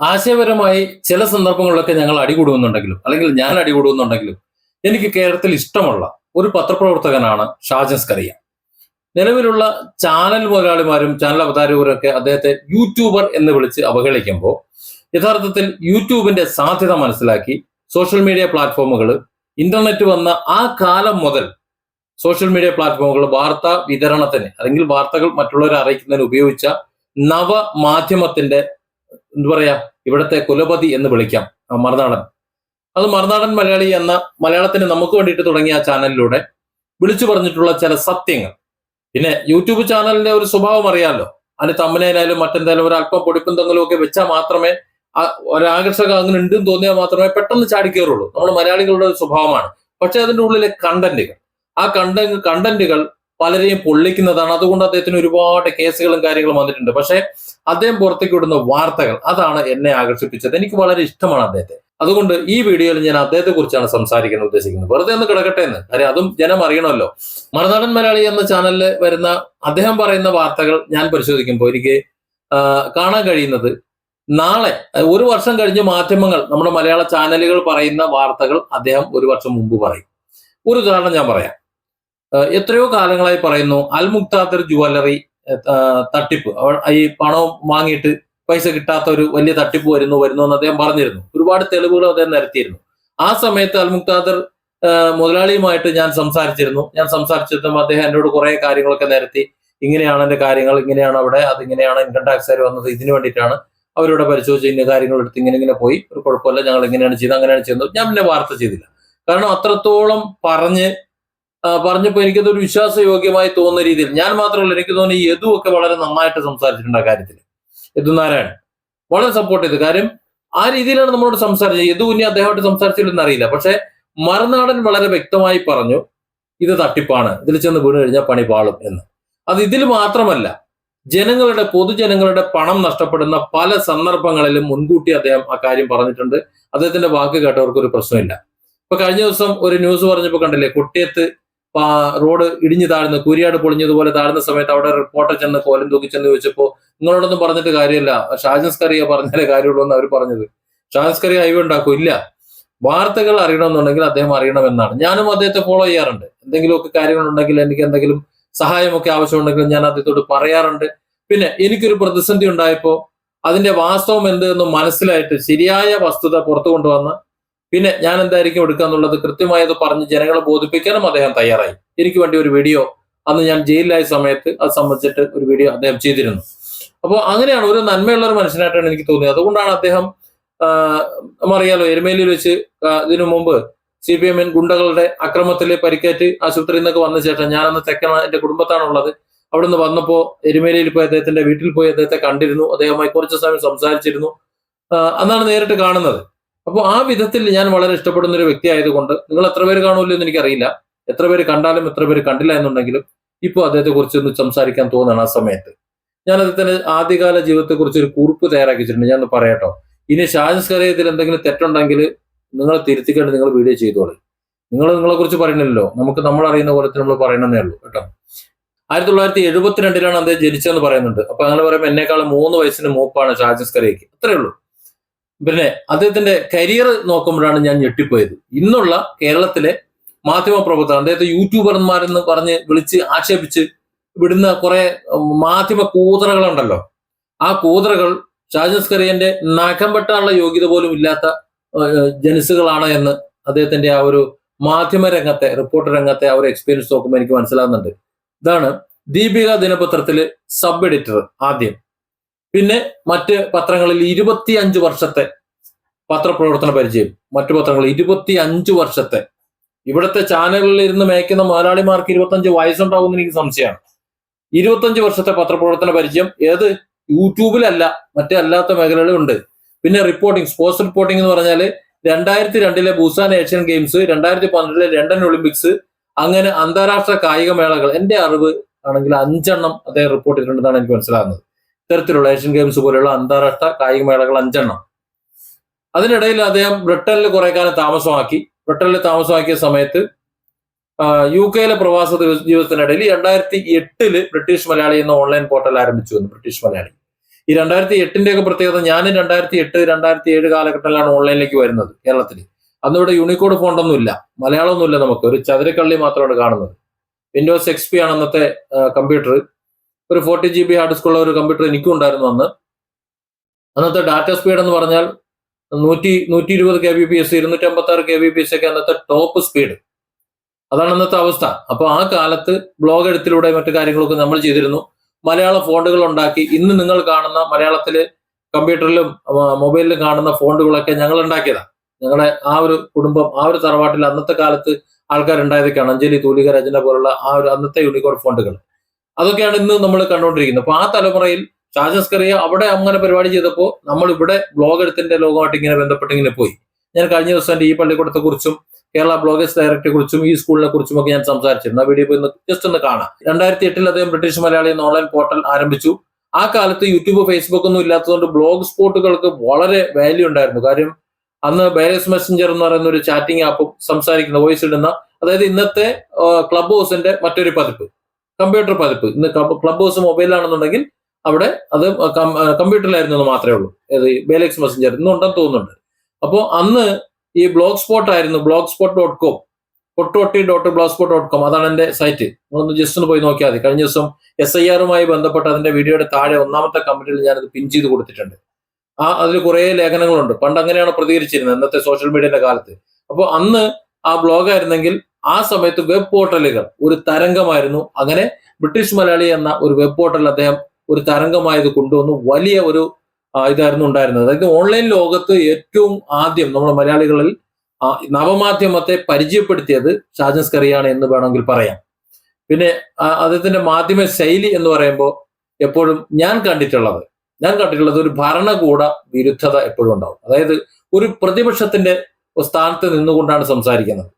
ആശയപരമായി ചില സന്ദർഭങ്ങളിലൊക്കെ ഞങ്ങൾ അടികൂടുന്നുണ്ടെങ്കിലും അല്ലെങ്കിൽ ഞാൻ അടികൂടുന്നുണ്ടെങ്കിലും എനിക്ക് കേരളത്തിൽ ഇഷ്ടമുള്ള ഒരു പത്രപ്രവർത്തകനാണ് ഷാജൻ കറിയ നിലവിലുള്ള ചാനൽ മുതലാളിമാരും ചാനൽ അവതാരകരൊക്കെ അദ്ദേഹത്തെ യൂട്യൂബർ എന്ന് വിളിച്ച് അവഹേളിക്കുമ്പോൾ യഥാർത്ഥത്തിൽ യൂട്യൂബിന്റെ സാധ്യത മനസ്സിലാക്കി സോഷ്യൽ മീഡിയ പ്ലാറ്റ്ഫോമുകൾ ഇന്റർനെറ്റ് വന്ന ആ കാലം മുതൽ സോഷ്യൽ മീഡിയ പ്ലാറ്റ്ഫോമുകൾ വാർത്താ വിതരണത്തിന് അല്ലെങ്കിൽ വാർത്തകൾ മറ്റുള്ളവരെ അറിയിക്കുന്നതിന് ഉപയോഗിച്ച നവ മാധ്യമത്തിന്റെ എന്താ പറയാ? ഇവിടത്തെ കുലപതി എന്ന് വിളിക്കാം. മറുനാടൻ. അത് മറുനാടൻ മലയാളി എന്ന മലയാളത്തിന് നമുക്ക് വേണ്ടിയിട്ട് തുടങ്ങിയ ആ ചാനലിലൂടെ വിളിച്ചു പറഞ്ഞിട്ടുള്ള ചില സത്യങ്ങൾ. പിന്നെ യൂട്യൂബ് ചാനലിന്റെ ഒരു സ്വഭാവം അറിയാമല്ലോ അതിന് തമ്മനേനായാലും മറ്റെന്തായാലും ഒരു അല്പം പൊടിപ്പും തെങ്ങലും ഒക്കെ വെച്ചാൽ മാത്രമേ ഒരാകർഷക അങ്ങനെ ഉണ്ടെന്ന് തോന്നിയാൽ മാത്രമേ പെട്ടെന്ന് ചാടി കയറുള്ളൂ നമ്മൾ മലയാളികളുടെ ഒരു സ്വഭാവമാണ്. പക്ഷെ അതിന്റെ ഉള്ളിലെ കണ്ടന്റുകൾ ആ കണ്ട കണ്ടന്റുകൾ പലരെയും പൊള്ളിക്കുന്നതാണ്. അതുകൊണ്ട് അദ്ദേഹത്തിന് ഒരുപാട് കേസുകളും കാര്യങ്ങളും വന്നിട്ടുണ്ട്. പക്ഷേ അദ്ദേഹം പുറത്തേക്ക് വിടുന്ന വാർത്തകൾ അതാണ് എന്നെ ആകർഷിപ്പിച്ചത്. എനിക്ക് വളരെ ഇഷ്ടമാണ് അദ്ദേഹത്തെ. അതുകൊണ്ട് ഈ വീഡിയോയിൽ ഞാൻ അദ്ദേഹത്തെ കുറിച്ചാണ് സംസാരിക്കാൻ ഉദ്ദേശിക്കുന്നത്. വെറുതെ ഒന്ന് കിടക്കട്ടെ എന്ന്. കാര്യം അതും ജനം അറിയണമല്ലോ. മറുനാടൻ മലയാളി എന്ന ചാനലിൽ വരുന്ന അദ്ദേഹം പറയുന്ന വാർത്തകൾ ഞാൻ പരിശോധിക്കുമ്പോൾ എനിക്ക് കാണാൻ കഴിയുന്നത് നാളെ ഒരു വർഷം കഴിഞ്ഞ് മാധ്യമങ്ങൾ നമ്മുടെ മലയാള ചാനലുകൾ പറയുന്ന വാർത്തകൾ അദ്ദേഹം ഒരു വർഷം മുമ്പ് പറയും. ഒരു ഉദാഹരണം ഞാൻ പറയാം. എത്രയോ കാലങ്ങളായി പറയുന്നു അൽ മുക്താദർ ജുവല്ലറി തട്ടിപ്പ്. ഈ പണവും വാങ്ങിയിട്ട് പൈസ കിട്ടാത്ത ഒരു വലിയ തട്ടിപ്പ് വരുന്നു വരുന്നു എന്ന് അദ്ദേഹം പറഞ്ഞിരുന്നു. ഒരുപാട് തെളിവുകൾ അദ്ദേഹം നിരത്തിയിരുന്നു. ആ സമയത്ത് അൽ മുക്താദർ മുതലാളിയുമായിട്ട് ഞാൻ സംസാരിച്ചിരുന്നു. ഞാൻ സംസാരിച്ചിട്ടും അദ്ദേഹം എന്നോട് കുറെ കാര്യങ്ങളൊക്കെ നിരത്തി. ഇങ്ങനെയാണ് എന്റെ കാര്യങ്ങൾ ഇങ്ങനെയാണ് അവിടെ അത് ഇങ്ങനെയാണ് ഇൻകം ടാക്സുകാർ വന്നത് ഇതിനു വേണ്ടിയിട്ടാണ് അവരോട് പരിശോധിച്ച് ഇന്ന കാര്യങ്ങൾ എടുത്ത് ഇങ്ങനെ ഇങ്ങനെ പോയി. ഒരു കുഴപ്പമില്ല ഞങ്ങൾ ഇങ്ങനെയാണ് ചെയ്തത് അങ്ങനെയാണ് ചെയ്യുന്നത് ഞാൻ പിന്നെ വാർത്ത ചെയ്തില്ല. കാരണം അത്രത്തോളം പറഞ്ഞ് പറഞ്ഞപ്പോൾ എനിക്കതൊരു വിശ്വാസയോഗ്യമായി തോന്നുന്ന രീതിയിൽ ഞാൻ മാത്രമല്ല എനിക്ക് തോന്നുന്നു ഈ യദു ഒക്കെ വളരെ നന്നായിട്ട് സംസാരിച്ചിട്ടുണ്ട് ആ കാര്യത്തിൽ യദു നാരായണൻ. വളരെ സപ്പോർട്ട് ചെയ്തു. കാര്യം ആ രീതിയിലാണ് നമ്മളോട് സംസാരിച്ചത്. യദു ഇനി അദ്ദേഹമായിട്ട് സംസാരിച്ചില്ലെന്ന് അറിയില്ല. പക്ഷെ മറുനാടൻ വളരെ വ്യക്തമായി പറഞ്ഞു ഇത് തട്ടിപ്പാണ്. ഇതിൽ ചെന്ന് വീണ് കഴിഞ്ഞാൽ പണി പാളും എന്ന്. അത് ഇതിൽ മാത്രമല്ല ജനങ്ങളുടെ പൊതുജനങ്ങളുടെ പണം നഷ്ടപ്പെടുന്ന പല സന്ദർഭങ്ങളിലും മുൻകൂട്ടി അദ്ദേഹം ആ കാര്യം പറഞ്ഞിട്ടുണ്ട്. അദ്ദേഹത്തിന്റെ വാക്ക് കേട്ടവർക്ക് ഒരു പ്രശ്നമില്ല. ഇപ്പൊ കഴിഞ്ഞ ദിവസം ഒരു ന്യൂസ് പറഞ്ഞപ്പോ കണ്ടില്ലേ കുട്ടിയത്ത് റോഡ് ഇടിഞ്ഞു താഴ്ന്നു കുരിയാട് പൊളിഞ്ഞതുപോലെ താഴ്ന്ന സമയത്ത് അവിടെ റിപ്പോർട്ടർ ചെന്ന് കോലം തൂക്കി ചെന്ന് ചോദിച്ചപ്പോ നിങ്ങളോടൊന്നും പറഞ്ഞിട്ട് കാര്യമില്ല. ഷാജൻസ്കറിയ പറഞ്ഞാലേ കാര്യമുള്ളൂ എന്ന് അവർ പറഞ്ഞത്. ഷാജൻസ്കറിയ ഹൈവേ ഉണ്ടാക്കും. ഇല്ല. വാർത്തകൾ അറിയണമെന്നുണ്ടെങ്കിൽ അദ്ദേഹം അറിയണമെന്നാണ്. ഞാനും അദ്ദേഹത്തെ ഫോളോ ചെയ്യാറുണ്ട്. എന്തെങ്കിലുമൊക്കെ കാര്യങ്ങളുണ്ടെങ്കിൽ എനിക്ക് എന്തെങ്കിലും സഹായമൊക്കെ ആവശ്യമുണ്ടെങ്കിൽ ഞാൻ അദ്ദേഹത്തോട് പറയാറുണ്ട്. പിന്നെ എനിക്കൊരു പ്രതിസന്ധി ഉണ്ടായപ്പോൾ അതിന്റെ വാസ്തവം എന്ത് എന്ന് മനസ്സിലായിട്ട് ശരിയായ വസ്തുത പുറത്തു കൊണ്ടുവന്ന് പിന്നെ ഞാൻ എന്തായിരിക്കും എടുക്കുക എന്നുള്ളത് കൃത്യമായത് പറഞ്ഞ് ജനങ്ങളെ ബോധിപ്പിക്കാനും അദ്ദേഹം തയ്യാറായി. എനിക്ക് വേണ്ടി ഒരു വീഡിയോ അന്ന് ഞാൻ ജയിലിലായ സമയത്ത് അത് സംബന്ധിച്ചിട്ട് ഒരു വീഡിയോ അദ്ദേഹം ചെയ്തിരുന്നു. അപ്പോൾ അങ്ങനെയാണ് ഒരു നന്മയുള്ള ഒരു മനുഷ്യനായിട്ടാണ് എനിക്ക് തോന്നിയത്. അതുകൊണ്ടാണ് അദ്ദേഹം നമ്മറിയാലോ എരുമേലിയിൽ വെച്ച് ഇതിനു മുമ്പ് സി പി എമ്മിൻ ഗുണ്ടകളുടെ അക്രമത്തിൽ പരിക്കേറ്റ് ആശുപത്രിയിൽ നിന്നൊക്കെ വന്ന ശേഷം ഞാനന്ന് തെക്കൻ എന്റെ കുടുംബത്താണുള്ളത്. അവിടുന്ന് വന്നപ്പോൾ എരുമേലിയിൽ പോയി അദ്ദേഹത്തിന്റെ വീട്ടിൽ പോയി അദ്ദേഹത്തെ കണ്ടിരുന്നു. അദ്ദേഹവുമായി കുറച്ച് സമയം സംസാരിച്ചിരുന്നു. അന്നാണ് നേരിട്ട് കാണുന്നത്. അപ്പോൾ ആ വിധത്തിൽ ഞാൻ വളരെ ഇഷ്ടപ്പെടുന്ന ഒരു വ്യക്തി ആയതുകൊണ്ട് നിങ്ങൾ എത്ര പേര് കാണുമല്ലോ എന്ന് എനിക്കറിയില്ല. എത്ര പേര് കണ്ടാലും എത്ര പേര് കണ്ടില്ല എന്നുണ്ടെങ്കിലും ഇപ്പോൾ അദ്ദേഹത്തെ കുറിച്ച് ഒന്ന് സംസാരിക്കാൻ തോന്നുകയാണ് ആ സമയത്ത്. ഞാൻ അദ്ദേഹത്തിന്റെ ആദ്യകാല ജീവിതത്തെക്കുറിച്ച് ഒരു കുറിപ്പ് തയ്യാറാക്കി വെച്ചിട്ടുണ്ട് ഞാൻ ഒന്ന് പറയാട്ടോ. ഇനി ഷാജൻസ് കറിയത്തിൽ എന്തെങ്കിലും തെറ്റുണ്ടെങ്കിൽ നിങ്ങൾ തിരുത്തിക്കൊണ്ട് നിങ്ങൾ വീഡിയോ ചെയ്തോളൂ. നിങ്ങൾ നിങ്ങളെ കുറിച്ച് പറയണില്ലല്ലോ. നമുക്ക് നമ്മൾ അറിയുന്ന പോലെ നമ്മൾ പറയണമെന്നേ ഉള്ളൂ കേട്ടോ. ആയിരത്തി തൊള്ളായിരത്തി എഴുപത്തിരണ്ടിലാണ് അദ്ദേഹം ജനിച്ചതെന്ന് പറയുന്നുണ്ട്. അപ്പൊ അങ്ങനെ പറയുമ്പോൾ എന്നെക്കാളും മൂന്ന് വയസ്സിന് മൂപ്പാണ് ഷാജൻസ് കറിയക്ക് അത്രേ ഉള്ളൂ. പിന്നെ അദ്ദേഹത്തിന്റെ കരിയർ നോക്കുമ്പോഴാണ് ഞാൻ ഞെട്ടിപ്പോയത്. ഇന്നുള്ള കേരളത്തിലെ മാധ്യമ പ്രവർത്തകർ അദ്ദേഹത്തെ യൂട്യൂബർമാരെന്ന് പറഞ്ഞ് വിളിച്ച് ആക്ഷേപിച്ച് വിടുന്ന കുറെ മാധ്യമ കൂതറകളുണ്ടല്ലോ. ആ കൂതറകൾ ഷാജൻസ് കരിയന്റെ നഖം വെട്ടാനുള്ള യോഗ്യത പോലും ഇല്ലാത്ത ജനസുകളാണ് എന്ന് അദ്ദേഹത്തിന്റെ ആ ഒരു മാധ്യമ രംഗത്തെ റിപ്പോർട്ടർ രംഗത്തെ ആ ഒരു എക്സ്പീരിയൻസ് നോക്കുമ്പോൾ എനിക്ക് മനസ്സിലാകുന്നുണ്ട് ഇതാണ് ദീപിക ദിനപത്രത്തിലെ സബ് എഡിറ്റർ ആദ്യം. പിന്നെ മറ്റ് പത്രങ്ങളിൽ ഇരുപത്തി അഞ്ച് വർഷത്തെ പത്രപ്രവർത്തന പരിചയം. മറ്റു പത്രങ്ങളിൽ ഇരുപത്തി അഞ്ച് വർഷത്തെ. ഇവിടുത്തെ ചാനലുകളിൽ ഇരുന്ന് മേയ്ക്കുന്ന മുതലാളിമാർക്ക് വയസ്സുണ്ടാവും എന്ന് എനിക്ക് സംശയമാണ്. ഇരുപത്തഞ്ച് വർഷത്തെ പത്രപ്രവർത്തന പരിചയം ഏത്? യൂട്യൂബിലല്ല മറ്റേ അല്ലാത്ത മേഖലകളിലും ഉണ്ട്. പിന്നെ റിപ്പോർട്ടിംഗ് സ്പോർട്സ് റിപ്പോർട്ടിംഗ് എന്ന് പറഞ്ഞാൽ രണ്ടായിരത്തി രണ്ടിലെ ബൂസാൻ ഏഷ്യൻ ഗെയിംസ് രണ്ടായിരത്തി പന്ത്രണ്ടിലെ ലണ്ടൻ ഒളിമ്പിക്സ് അങ്ങനെ അന്താരാഷ്ട്ര കായിക മേളകൾ. എന്റെ അറിവ് ആണെങ്കിൽ അഞ്ചെണ്ണം അദ്ദേഹം റിപ്പോർട്ട് ചെയ്തിട്ടുണ്ടെന്നാണ് എനിക്ക് മനസ്സിലാകുന്നത്. ഇത്തരത്തിലുള്ള ഏഷ്യൻ ഗെയിംസ് പോലെയുള്ള അന്താരാഷ്ട്ര കായിക മേളകൾ അഞ്ചെണ്ണം. അതിനിടയിൽ അദ്ദേഹം ബ്രിട്ടനിൽ കുറെ കാലം താമസമാക്കി. ബ്രിട്ടനിൽ താമസമാക്കിയ സമയത്ത് യു കെയിലെ പ്രവാസ ജീവിതത്തിനിടയിൽ രണ്ടായിരത്തി എട്ടിൽ ബ്രിട്ടീഷ് മലയാളി എന്ന ഓൺലൈൻ പോർട്ടൽ ആരംഭിച്ചു എന്ന് ബ്രിട്ടീഷ് മലയാളി. ഈ രണ്ടായിരത്തി എട്ടിന്റെ ഒക്കെ പ്രത്യേകത ഞാൻ രണ്ടായിരത്തി എട്ട് രണ്ടായിരത്തി ഏഴ് കാലഘട്ടത്തിലാണ് ഓൺലൈനിലേക്ക് വരുന്നത് കേരളത്തിൽ അന്ന് ഇവിടെ യൂണിക്കോഡ് ഫോണ്ടൊന്നുമില്ല മലയാളമൊന്നുമില്ല നമുക്ക്. ഒരു ചതുരക്കള്ളി മാത്രമാണ് കാണുന്നത്. വിൻഡോസ് എക്സ് പി ആണ് അന്നത്തെ കമ്പ്യൂട്ടർ ഒരു ഫോർട്ടി ജി ബി ഹാർഡ് ഡിസ്കുള്ള ഒരു കമ്പ്യൂട്ടർ എനിക്കും ഉണ്ടായിരുന്നു അന്ന്. അന്നത്തെ ഡാറ്റ സ്പീഡ് എന്ന് പറഞ്ഞാൽ നൂറ്റി നൂറ്റി ഇരുപത് കെ ബി പി എസ് ഇരുന്നൂറ്റി അമ്പത്തി ആറ് കെ ബി പി എസ് ഒക്കെ അന്നത്തെ ടോപ്പ് സ്പീഡ് അതാണ് അന്നത്തെ അവസ്ഥ. അപ്പൊ ആ കാലത്ത് ബ്ലോഗ് എഴുത്തിലൂടെ മറ്റു കാര്യങ്ങളൊക്കെ നമ്മൾ ചെയ്തിരുന്നു. മലയാള ഫോണ്ടുകൾ ഉണ്ടാക്കി. ഇന്ന് നിങ്ങൾ കാണുന്ന മലയാളത്തിൽ കമ്പ്യൂട്ടറിലും മൊബൈലിലും കാണുന്ന ഫോണ്ടുകളൊക്കെ ഞങ്ങൾ ഉണ്ടാക്കിയതാണ് ഞങ്ങളുടെ ആ ഒരു കുടുംബം ആ ഒരു തറവാട്ടിൽ അന്നത്തെ കാലത്ത് ആൾക്കാരുണ്ടായതൊക്കെയാണ്. അഞ്ജലി തൂലിക രചന പോലുള്ള ആ ഒരു അന്നത്തെ യൂണിക്കോഡ് ഫോണ്ടുകൾ അതൊക്കെയാണ് ഇന്ന് നമ്മൾ കണ്ടുകൊണ്ടിരിക്കുന്നത് അപ്പൊ ആ തലമുറയിൽ ഷാജസ്കറിയ അവിടെ അങ്ങനെ പരിപാടി ചെയ്തപ്പോൾ നമ്മൾ ഇവിടെ ബ്ലോഗ് എഴുത്തിന്റെ ലോകമായിട്ട് ഇങ്ങനെ ബന്ധപ്പെട്ട് ഇങ്ങനെ പോയി. ഞാൻ കഴിഞ്ഞ ദിവസം എന്റെ ഈ പള്ളിക്കൂടത്തെ കുറിച്ചും കേരള ബ്ലോഗേഴ്സ് ഡയറക്ടറെ കുറിച്ചും ഈ സ്കൂളിനെ കുറിച്ചും ഒക്കെ ഞാൻ സംസാരിച്ചിരുന്നു. ആ വീഡിയോ പോയി ജസ്റ്റ് ഒന്ന് കാണാം. രണ്ടായിരത്തി എട്ടിൽ അദ്ദേഹം ബ്രിട്ടീഷ് മലയാളി എന്ന ഓൺലൈൻ പോർട്ടൽ ആരംഭിച്ചു. ആ കാലത്ത് യൂട്യൂബ് ഫേസ്ബുക്ക് ഒന്നും ഇല്ലാത്തതുകൊണ്ട് ബ്ലോഗ് സ്പോട്ടുകൾക്ക് വളരെ വാല്യൂ ഉണ്ടായിരുന്നു. കാര്യം അന്ന് ബയറസ് മെസ്സഞ്ചർ എന്ന് പറയുന്ന ഒരു ചാറ്റിംഗ് ആപ്പ് സംസാരിക്കുന്ന വോയിസ് ഇടുന്ന അതായത് ഇന്നത്തെ ക്ലബ് ഹൗസിന്റെ മറ്റൊരു പതിപ്പ്. കമ്പ്യൂട്ടർ പതിപ്പ്. ഇന്ന് ക്ലബ് ഹൗസ് മൊബൈലാണെന്നുണ്ടെങ്കിൽ അവിടെ അത് കമ്പ്യൂട്ടറിലായിരുന്നു എന്ന് മാത്രമേ ഉള്ളൂ. ഏത് ബേലക്സ് മെസ്സഞ്ചർ ഇന്നുണ്ടെന്ന് തോന്നുന്നുണ്ട്. അപ്പോൾ അന്ന് ഈ ബ്ലോഗ് സ്പോട്ട് ആയിരുന്നു blog spot dot com ഒട്ടോട്ടി dot blog spot dot com അതാണ് എന്റെ സൈറ്റ് നിങ്ങളൊന്ന് ജസ്റ്റ് ഒന്ന് പോയി നോക്കിയാൽ മതി. കഴിഞ്ഞ ദിവസം എസ് ഐ ആറുമായി ബന്ധപ്പെട്ട് അതിന്റെ വീഡിയോയുടെ താഴെ ഒന്നാമത്തെ കമന്റിൽ ഞാനത് പിൻ ചെയ്ത് കൊടുത്തിട്ടുണ്ട്. ആ അതിൽ കുറേ ലേഖനങ്ങളുണ്ട്. പണ്ട് അങ്ങനെയാണ് പ്രതികരിച്ചിരുന്നത് ഇന്നത്തെ സോഷ്യൽ മീഡിയയുടെ കാലത്ത്. അപ്പോൾ അന്ന് ആ ബ്ലോഗ് ആയിരുന്നെങ്കിൽ ആ സമയത്ത് വെബ് പോർട്ടലുകൾ ഒരു തരംഗമായിരുന്നു. അങ്ങനെ ബ്രിട്ടീഷ് മലയാളി എന്ന ഒരു വെബ് പോർട്ടൽ അദ്ദേഹം ഒരു തരംഗമായത് കൊണ്ടുവന്നു. വലിയ ഒരു ഇതായിരുന്നു ഉണ്ടായിരുന്നത്. അതായത് ഓൺലൈൻ ലോകത്ത് ഏറ്റവും ആദ്യം നമ്മുടെ മലയാളികളിൽ നവമാധ്യമത്തെ പരിചയപ്പെടുത്തിയത് ഷാജൻസ് കറിയാണ് എന്ന് വേണമെങ്കിൽ പറയാം. പിന്നെ അദ്ദേഹത്തിന്റെ മാധ്യമ ശൈലി എന്ന് പറയുമ്പോൾ എപ്പോഴും ഞാൻ കണ്ടിട്ടുള്ളത് ഞാൻ കണ്ടിട്ടുള്ളത് ഒരു ഭരണകൂട വിരുദ്ധത എപ്പോഴും ഉണ്ടാവും. അതായത് ഒരു പ്രതിപക്ഷത്തിന്റെ സ്ഥാനത്ത് നിന്നുകൊണ്ടാണ് സംസാരിക്കുന്നത്.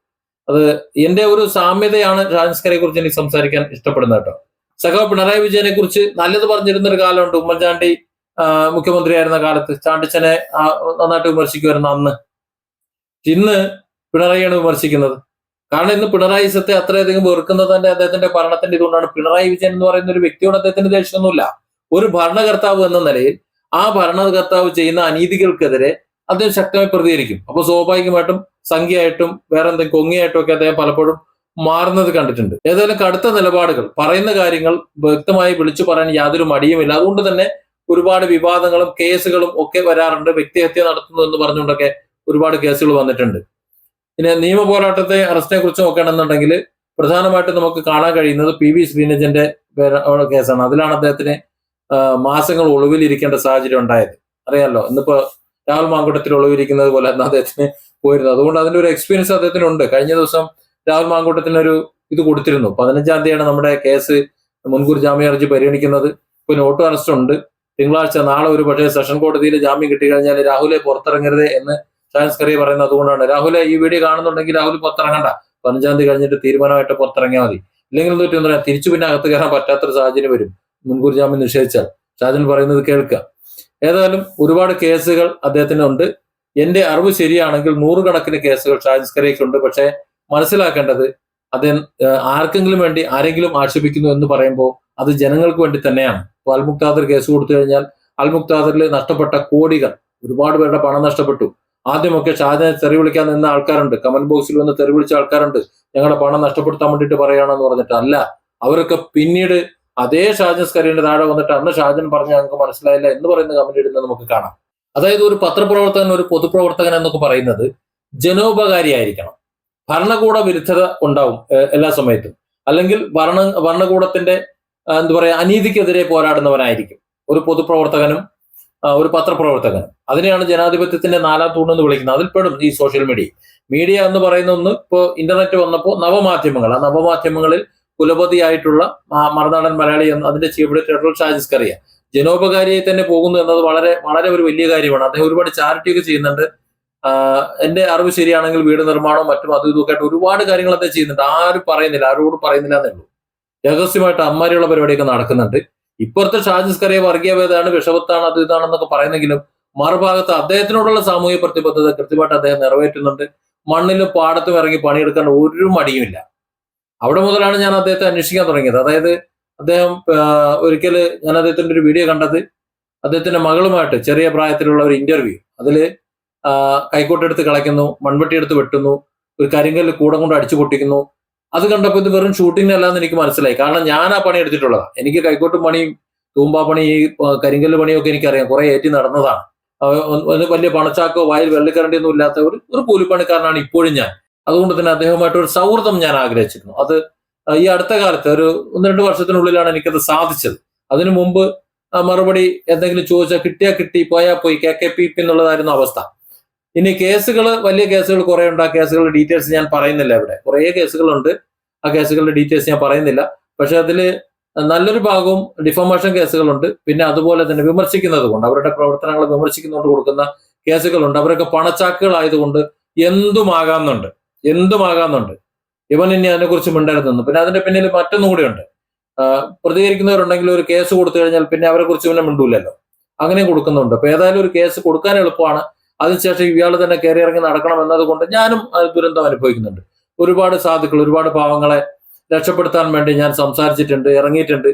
അത് എന്റെ ഒരു സാമ്യതയാണ് ഷാജൻസ്കറിയെ കുറിച്ച് എനിക്ക് സംസാരിക്കാൻ ഇഷ്ടപ്പെടുന്നത് കേട്ടോ. സഖാവ് പിണറായി വിജയനെ കുറിച്ച് നല്ലത് പറഞ്ഞിരുന്ന ഒരു കാലമുണ്ട്. ഉമ്മൻചാണ്ടി മുഖ്യമന്ത്രിയായിരുന്ന കാലത്ത് ചാണ്ടിച്ചനെ നന്നായിട്ട് വിമർശിക്കുമായിരുന്നു അന്ന്. ഇന്ന് പിണറായിയാണ് വിമർശിക്കുന്നത്. കാരണം ഇന്ന് പിണറായി സത്തെ അത്രയധികം വെറുക്കുന്നത് തന്നെ അദ്ദേഹത്തിന്റെ ഭരണത്തിന്റെ ഇതുകൊണ്ടാണ്. പിണറായി വിജയൻ എന്ന് പറയുന്ന ഒരു വ്യക്തിയോട് അദ്ദേഹത്തിന്റെ ദേഷ്യമൊന്നുമില്ല. ഒരു ഭരണകർത്താവ് എന്ന നിലയിൽ ആ ഭരണകർത്താവ് ചെയ്യുന്ന അനീതികൾക്കെതിരെ അദ്ദേഹം ശക്തമായി പ്രതികരിക്കും. അപ്പോൾ സ്വാഭാവികമായിട്ടും സംഖ്യയായിട്ടും വേറെ എന്തെങ്കിലും കൊങ്ങിയായിട്ടും ഒക്കെ അദ്ദേഹം പലപ്പോഴും മാറുന്നത് കണ്ടിട്ടുണ്ട്. ഏതായാലും കടുത്ത നിലപാടുകൾ പറയുന്ന കാര്യങ്ങൾ വ്യക്തമായി വിളിച്ചു പറയാൻ യാതൊരു മടിയുമില്ല. അതുകൊണ്ട് തന്നെ ഒരുപാട് വിവാദങ്ങളും കേസുകളും ഒക്കെ വരാറുണ്ട്. വ്യക്തിഹത്യ നടത്തുന്നു എന്ന് പറഞ്ഞുകൊണ്ടൊക്കെ ഒരുപാട് കേസുകൾ വന്നിട്ടുണ്ട്. പിന്നെ നിയമ പോരാട്ടത്തെ അറസ്റ്റിനെ കുറിച്ച് നോക്കുകയാണെന്നുണ്ടെങ്കിൽ പ്രധാനമായിട്ടും നമുക്ക് കാണാൻ കഴിയുന്നത് പി വി ശ്രീനജന്റെ കേസാണ്. അതിലാണ് അദ്ദേഹത്തിന് മാസങ്ങൾ ഒളിവിലിരിക്കേണ്ട സാഹചര്യം ഉണ്ടായത്. അറിയാമല്ലോ ഇന്നിപ്പോ രാഹുൽ മാങ്കുട്ടത്തിൽ ഒളിവിരിക്കുന്നത് പോലെ അന്ന് അദ്ദേഹത്തിന് പോയിരുന്നു. അതുകൊണ്ട് അതിന്റെ ഒരു എക്സ്പീരിയൻസ് അദ്ദേഹത്തിന് ഉണ്ട് കഴിഞ്ഞ ദിവസം രാഹുൽ മാങ്കുട്ടത്തിന് ഒരു ഇത് കൊടുത്തിരുന്നു. പതിനഞ്ചാം തീയതിയാണ് നമ്മുടെ കേസ് മുൻകൂർ ജാമ്യം ഹർജി പരിഗണിക്കുന്നത്. ഇപ്പൊ നോട്ട് അറസ്റ്റ് ഉണ്ട് തിങ്കളാഴ്ച നാളെ ഒരു പക്ഷേ സെഷൻ കോടതിയിൽ ജാമ്യം കിട്ടിക്കഴിഞ്ഞാൽ രാഹുലെ പുറത്തിറങ്ങരുത് എന്ന് ഷാൻസ് കറി പറയുന്നത് അതുകൊണ്ടാണ്. രാഹുലെ ഈ വീഡിയോ കാണുന്നുണ്ടെങ്കിൽ രാഹുൽ പുറത്തിറങ്ങണ്ട. പതിനഞ്ചാം തീയതി കഴിഞ്ഞിട്ട് തീരുമാനമായിട്ട് പുറത്തിറങ്ങിയാൽ മതി. ഇല്ലെങ്കിൽ എന്താ പറയാ തിരിച്ചു പിന്നെ അകത്ത് കയറാൻ പറ്റാത്തൊരു സാഹചര്യം വരും. മുൻകൂർ ജാമ്യം നിഷേധിച്ചാൽ. ഷാജൻ പറയുന്നത് കേൾക്കുക ഏതായാലും ഒരുപാട് കേസുകൾ അദ്ദേഹത്തിന് ഉണ്ട്. എന്റെ അറിവ് ശരിയാണെങ്കിൽ നൂറുകണക്കിന് കേസുകൾ ഷാജിസ്കരയ്ക്കുണ്ട് പക്ഷേ മനസ്സിലാക്കേണ്ടത് അദ്ദേഹം ആർക്കെങ്കിലും വേണ്ടി ആരെങ്കിലും ആക്ഷേപിക്കുന്നു എന്ന് പറയുമ്പോൾ അത് ജനങ്ങൾക്ക് വേണ്ടി തന്നെയാണ്. ഇപ്പോൾ അൽമുക്താദർ കേസ് കൊടുത്തു കഴിഞ്ഞാൽ അൽമുക്താദറിൽ നഷ്ടപ്പെട്ട കോടികൾ ഒരുപാട് പേരുടെ പണം നഷ്ടപ്പെട്ടു. ആദ്യമൊക്കെ ഷാജനെ തെറി വിളിക്കാൻ നിന്ന ആൾക്കാരുണ്ട്. കമന്റ് ബോക്സിൽ വന്ന് തെറി വിളിച്ച ആൾക്കാരുണ്ട്. ഞങ്ങളുടെ പണം നഷ്ടപ്പെടുത്താൻ വേണ്ടിയിട്ട് പറയുകയാണെന്ന് പറഞ്ഞിട്ട് അല്ല. അവരൊക്കെ പിന്നീട് അതേ ഷാജൻ സ്കറിയുടെ താഴെ വന്നിട്ട് അന്ന് ഷാജൻ പറഞ്ഞ ഞങ്ങൾക്ക് മനസ്സിലായില്ല എന്ന് പറയുന്ന കമന്റ് ഇടുന്നത് നമുക്ക് കാണാം. അതായത് ഒരു പത്രപ്രവർത്തകൻ ഒരു പൊതുപ്രവർത്തകൻ എന്നൊക്കെ പറയുന്നത് ജനോപകാരിയായിരിക്കണം ഭരണകൂട വിരുദ്ധത ഉണ്ടാവും എല്ലാ സമയത്തും. അല്ലെങ്കിൽ ഭരണ ഭരണകൂടത്തിന്റെ എന്താ പറയാ അനീതിക്കെതിരെ പോരാടുന്നവനായിരിക്കും. ഒരു പൊതുപ്രവർത്തകനും ഒരു പത്രപ്രവർത്തകനും. അതിനെയാണ് ജനാധിപത്യത്തിന്റെ നാലാം എന്ന് വിളിക്കുന്നത്. അതിൽ പെടും ഈ സോഷ്യൽ മീഡിയ. മീഡിയ എന്ന് പറയുന്ന ഒന്ന് ഇപ്പോൾ ഇന്റർനെറ്റ് വന്നപ്പോൾ നവമാധ്യമങ്ങൾ. ആ നവമാധ്യമങ്ങളിൽ കുലപതിയായിട്ടുള്ള മറുനാടൻ മലയാളി എന്ന് അതിന്റെ ചീഫ് എഡിറ്റർ ഷാജിസ് കറിയ ജനോപകാരിയായി തന്നെ പോകുന്നു എന്നത് വളരെ വളരെ ഒരു വലിയ കാര്യമാണ്. അദ്ദേഹം ഒരുപാട് ചാരിറ്റി ഒക്കെ ചെയ്യുന്നുണ്ട്. എന്റെ അറിവ് ശരിയാണെങ്കിൽ വീട് നിർമ്മാണവും മറ്റും അതും ഇതൊക്കെ ആയിട്ട് ഒരുപാട് കാര്യങ്ങൾ അദ്ദേഹം ചെയ്യുന്നുണ്ട്. ആരും പറയുന്നില്ല ആരോടും പറയുന്നില്ല എന്നേ ഉള്ളൂ. രഹസ്യമായിട്ട് അമ്മാരിയുള്ള പരിപാടിയൊക്കെ നടക്കുന്നുണ്ട്. ഇപ്പുറത്തെ ഷാജിസ് കറിയ വർഗീയവേദമാണ് വിഷവത്താണ് അത് ഇതാണെന്നൊക്കെ പറയുന്നെങ്കിലും മറുഭാഗത്ത് അദ്ദേഹത്തിനോടുള്ള സാമൂഹിക പ്രതിബദ്ധത കൃത്യമായിട്ട് അദ്ദേഹം നിറവേറ്റുന്നുണ്ട്. മണ്ണിലും പാടത്തും ഇറങ്ങി പണിയെടുക്കാൻ ഒരു മടിയുമില്ല. അവിടെ മുതലാണ് ഞാൻ അദ്ദേഹത്തെ അന്വേഷിക്കാൻ തുടങ്ങിയത്. അതായത് അദ്ദേഹം ഒരിക്കൽ ഞാൻ അദ്ദേഹത്തിന്റെ ഒരു വീഡിയോ കണ്ടത് അദ്ദേഹത്തിന്റെ മകളുമായിട്ട് ചെറിയ പ്രായത്തിലുള്ള ഒരു ഇന്റർവ്യൂ അതിൽ കൈക്കോട്ടെടുത്ത് കളയ്ക്കുന്നു മൺവെട്ടി എടുത്ത് വെട്ടുന്നു ഒരു കരിങ്കല്ല് കൂടെ കൊണ്ട് അടിച്ചു പൊട്ടിക്കുന്നു. അത് കണ്ടപ്പോൾ ഇത് വെറും ഷൂട്ടിംഗ് അല്ലാന്ന് എനിക്ക് മനസ്സിലായി. കാരണം ഞാൻ ആ പണി എടുത്തിട്ടുള്ളതാണ് എനിക്ക് കൈക്കോട്ടും പണിയും തൂമ്പാ പണി കരിങ്കല്ല് പണിയൊക്കെ എനിക്കറിയാം. കുറെ ഏറ്റി നടന്നതാണ്. വലിയ പണച്ചാക്കോ വായിൽ വെള്ളക്കരണ്ടിയൊന്നും ഇല്ലാത്ത ഒരു ഒരു കൂലിപ്പണിക്കാരനാണ് ഇപ്പോഴും ഞാൻ. അതുകൊണ്ട് തന്നെ അദ്ദേഹവുമായിട്ട് ഒരു സൗഹൃദം ഞാൻ ആഗ്രഹിച്ചിരുന്നു. അത് ഈ അടുത്ത കാലത്ത് ഒരു ഒന്ന് രണ്ട് വർഷത്തിനുള്ളിലാണ് എനിക്കത് സാധിച്ചത്. അതിനു മുമ്പ് മറുപടി എന്തെങ്കിലും ചോദിച്ചാൽ കിട്ടിയാ കിട്ടി പോയാ പോയി കെ കെ പി പി എന്നുള്ളതായിരുന്നു അവസ്ഥ. ഇനി കേസുകൾ വലിയ കേസുകൾ കുറെ ഉണ്ട്. ആ കേസുകളുടെ ഡീറ്റെയിൽസ് ഞാൻ പറയുന്നില്ല ഇവിടെ. കുറേ കേസുകളുണ്ട്. ആ കേസുകളുടെ ഡീറ്റെയിൽസ് ഞാൻ പറയുന്നില്ല. പക്ഷെ അതിൽ നല്ലൊരു ഭാഗവും ഡിഫോമേഷൻ കേസുകളുണ്ട്. പിന്നെ അതുപോലെ തന്നെ വിമർശിക്കുന്നത് കൊണ്ട് അവരുടെ പ്രവർത്തനങ്ങളെ വിമർശിക്കുന്നതുകൊണ്ട് കൊടുക്കുന്ന കേസുകളുണ്ട്. അവരൊക്കെ പണച്ചാക്കുകളായതുകൊണ്ട് എന്തുമാകാന്നുണ്ട് എന്തുമാകാന്നുണ്ട് ഇവൻ ഇനി അതിനെക്കുറിച്ച് മിണ്ടരുതെന്ന്. പിന്നെ അതിന്റെ പിന്നിൽ മറ്റൊന്നും കൂടിയുണ്ട്. പ്രതികരിക്കുന്നവരുണ്ടെങ്കിൽ ഒരു കേസ് കൊടുത്തു കഴിഞ്ഞാൽ പിന്നെ അവരെ കുറിച്ച് പിന്നെ മിണ്ടൂലല്ലോ. അങ്ങനെ കൊടുക്കുന്നുണ്ട്. അപ്പൊ ഏതായാലും ഒരു കേസ് കൊടുക്കാൻ എളുപ്പമാണ്. അതിനുശേഷം ഇയാൾ തന്നെ കയറി ഇറങ്ങി നടക്കണം എന്നതുകൊണ്ട് ഞാനും ദുരന്തം അനുഭവിക്കുന്നുണ്ട്. ഒരുപാട് സാധുക്കൾ ഒരുപാട് പാവങ്ങളെ രക്ഷപ്പെടുത്താൻ വേണ്ടി ഞാൻ സംസാരിച്ചിട്ടുണ്ട് ഇറങ്ങിയിട്ടുണ്ട്.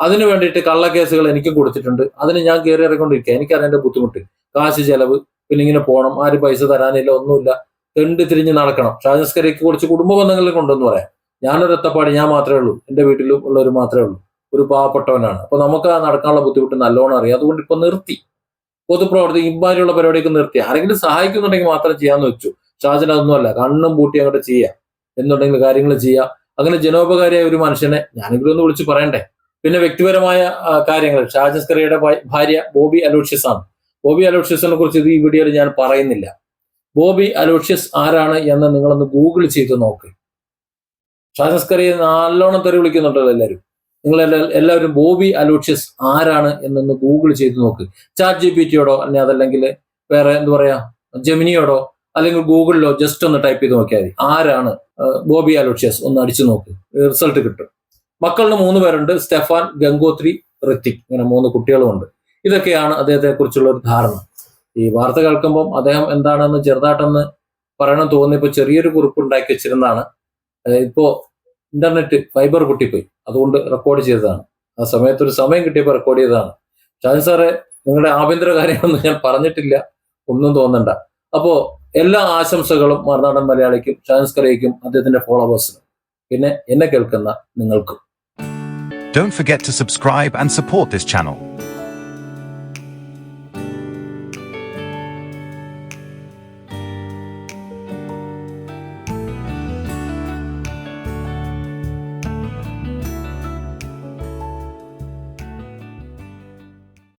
അതിനു വേണ്ടിയിട്ട് കള്ളക്കേസുകൾ എനിക്കും കൊടുത്തിട്ടുണ്ട്. അതിന് ഞാൻ കയറി ഇറങ്ങിക്കൊണ്ടിരിക്കുക എനിക്ക് അതിന്റെ ബുദ്ധിമുട്ട്. കാശ് ചെലവ് പിന്നെ ഇങ്ങനെ പോകണം ആര് പൈസ തരാനില്ല ഒന്നുമില്ല. തെണ്ട് തിരിഞ്ഞ് നടക്കണം. ഷാജസ്കരയ്ക്ക് കുറച്ച് കുടുംബ ബന്ധങ്ങളിൽ കൊണ്ടെന്ന് പറയാം. ഞാനൊരു ഒറ്റപ്പാടി ഞാൻ മാത്രമേ ഉള്ളൂ. എന്റെ വീട്ടിലും ഉള്ളവർ മാത്രമേ ഉള്ളൂ. ഒരു പാവപ്പെട്ടവനാണ്. അപ്പൊ നമുക്ക് ആ നടക്കാനുള്ള ബുദ്ധിമുട്ട് നല്ലോണം അറിയാം. അതുകൊണ്ട് ഇപ്പൊ നിർത്തി. പൊതുപ്രവർത്തി ഇമ്മാരിയുള്ള പരിപാടിയൊക്കെ നിർത്തി. ആരെങ്കിലും സഹായിക്കുന്നുണ്ടെങ്കിൽ മാത്രം ചെയ്യാന്ന് വെച്ചു. ഷാജൻ അതൊന്നുമല്ല കണ്ണും പൂട്ടി അങ്ങോട്ട് ചെയ്യാം. എന്നുണ്ടെങ്കിൽ കാര്യങ്ങൾ ചെയ്യാം. അങ്ങനെ ജനോപകാരിയായ ഒരു മനുഷ്യനെ ഞാനെങ്കിലും ഒന്ന് വിളിച്ച് പറയണ്ടേ? പിന്നെ വ്യക്തിപരമായ കാര്യങ്ങൾ. ഷാജസ്കറിയുടെ ഭാര്യ ബോബി അലോഷ്യസ് ആണ് ബോബി അലോഷ്യസിനെ കുറിച്ച് ഇത് ഈ വീഡിയോയിൽ ഞാൻ പറയുന്നില്ല. ബോബി അലോഷ്യസ് ആരാണ് എന്ന് നിങ്ങളൊന്ന് ഗൂഗിൾ ചെയ്ത് നോക്ക്. ഷാജസ്കറിയെ നല്ലോണം തെറി വിളിക്കുന്നുണ്ടല്ലോ എല്ലാവരും. നിങ്ങൾ എല്ലാവരും ബോബി അലോഷ്യസ് ആരാണ് എന്നൊന്ന് ഗൂഗിൾ ചെയ്ത് നോക്ക്. ചാറ്റ് ജി പി ടിയോടോ അല്ലെങ്കിൽ അതല്ലെങ്കിൽ വേറെ എന്താ പറയാ ജെമിനിയോടോ അല്ലെങ്കിൽ ഗൂഗിളിലോ ജസ്റ്റ് ഒന്ന് ടൈപ്പ് ചെയ്ത് നോക്കിയാൽ മതി. ആരാണ് ബോബി അലോഷ്യസ്? ഒന്ന് അടിച്ചു നോക്ക്. റിസൾട്ട് കിട്ടും. മക്കളിന് മൂന്ന് പേരുണ്ട്. സ്റ്റെഫാൻ ഗംഗോത്രി ഋത്തിക്. ഇങ്ങനെ മൂന്ന് കുട്ടികളുമുണ്ട്. ഇതൊക്കെയാണ് അദ്ദേഹത്തെ കുറിച്ചുള്ള ഒരു ധാരണ. ഈ വാർത്ത കേൾക്കുമ്പോൾ അദ്ദേഹം എന്താണെന്ന് ചെറുതായിട്ടൊന്ന് പറയണം തോന്നിയപ്പോൾ ചെറിയൊരു കുറിപ്പ് ഉണ്ടാക്കി വെച്ചിരുന്നതാണ്. ഇപ്പോൾ ഇപ്പോ ഇന്റർനെറ്റ് ഫൈബർ പൊട്ടിപ്പോയി. അതുകൊണ്ട് റെക്കോർഡ് ചെയ്തതാണ്. ആ സമയത്ത് ഒരു സമയം കിട്ടിയപ്പോൾ റെക്കോർഡ് ചെയ്തതാണ്. ഷാജി സാറെ നിങ്ങളുടെ ആഭ്യന്തര കാര്യങ്ങളൊന്നും ഞാൻ പറഞ്ഞിട്ടില്ല. ഒന്നും തോന്നണ്ട. അപ്പോൾ എല്ലാ ആശംസകളും മറുനാടൻ മലയാളിക്കും ഷാൻസ്കറിയയ്ക്കും അദ്ദേഹത്തിന്റെ ഫോളോവേഴ്സിനും. പിന്നെ എന്നെ കേൾക്കുന്ന നിങ്ങൾക്കും. Don't forget to subscribe and support this channel.